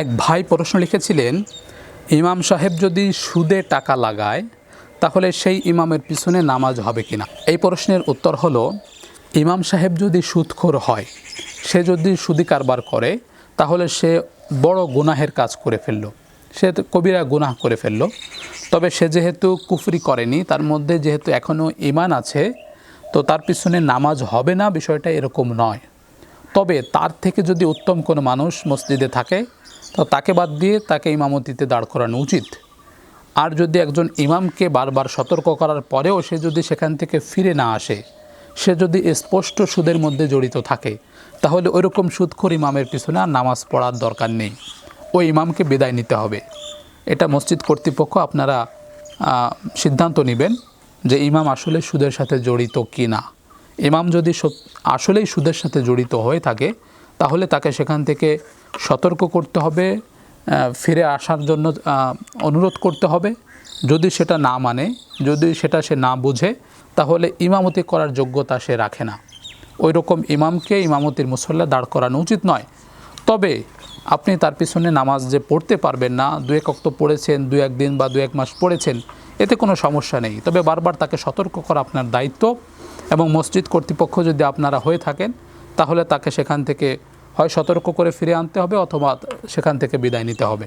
এক ভাই প্রশ্ন লিখেছিলেন, ইমাম সাহেব যদি সুদে টাকা লাগায়, তাহলে সেই ইমামের পিছনে নামাজ হবে কিনা? এই প্রশ্নের উত্তর হলো, ইমাম সাহেব যদি সুদখোর হয়, সে যদি সুদি কারবার করে, তাহলে সে বড় গুনাহের কাজ করে ফেলল। সে কবিরা গুনাহ করে ফেলল। তবে সে যেহেতু কুফরি করেনি, তার মধ্যে যেহেতু এখনও ইমান আছে, তো তার পিছনে নামাজ হবে না, বিষয়টা এরকম নয়। তবে তার থেকে যদি উত্তম কোনো মানুষ মসজিদে থাকে, তো তাকে বাদ দিয়ে তাকে ইমামতিতে দাঁড় করানো উচিত। আর যদি একজন ইমামকে বারবার সতর্ক করার পরেও সে যদি সেখান থেকে ফিরে না আসে, সে যদি স্পষ্ট সুদের মধ্যে জড়িত থাকে, তাহলে ওইরকম সুদখোর ইমামের পিছনে আর নামাজ পড়ার দরকার নেই। ওই ইমামকে বিদায় নিতে হবে। এটা মসজিদ কর্তৃপক্ষ আপনারা সিদ্ধান্ত নেবেন যে ইমাম আসলে সুদের সাথে জড়িত কি না ইমাম যদি আসলেই সুদের সাথে জড়িত হয়ে থাকে, তাহলে তাকে সেখান থেকে সতর্ক করতে হবে ফিরে আসার জন্য অনুরোধ করতে হবে। যদি সেটা না মানে যদি সেটা সে না বুঝে, তাহলে ইমামতি করার যোগ্যতা সে রাখে না। ওই রকম ইমামকে ইমামতির মুসল্লা দাঁড় করানো উচিত নয়। তবে আপনি তার পিছনে নামাজ যে পড়তে পারবেন না দু এক অক্ত পড়েছেন দু এক দিন বা দু এক মাস পড়েছেন, এতে কোনো সমস্যা নেই। তবে বারবার তাকে সতর্ক করা আপনার দায়িত্ব। এবং মসজিদ কর্তৃপক্ষ যদি আপনারা হয়ে থাকেন, তাহলে তাকে সেখান থেকে হয় সতর্ক করে ফিরে আনতে হবে অথবা সেখান থেকে বিদায় নিতে হবে।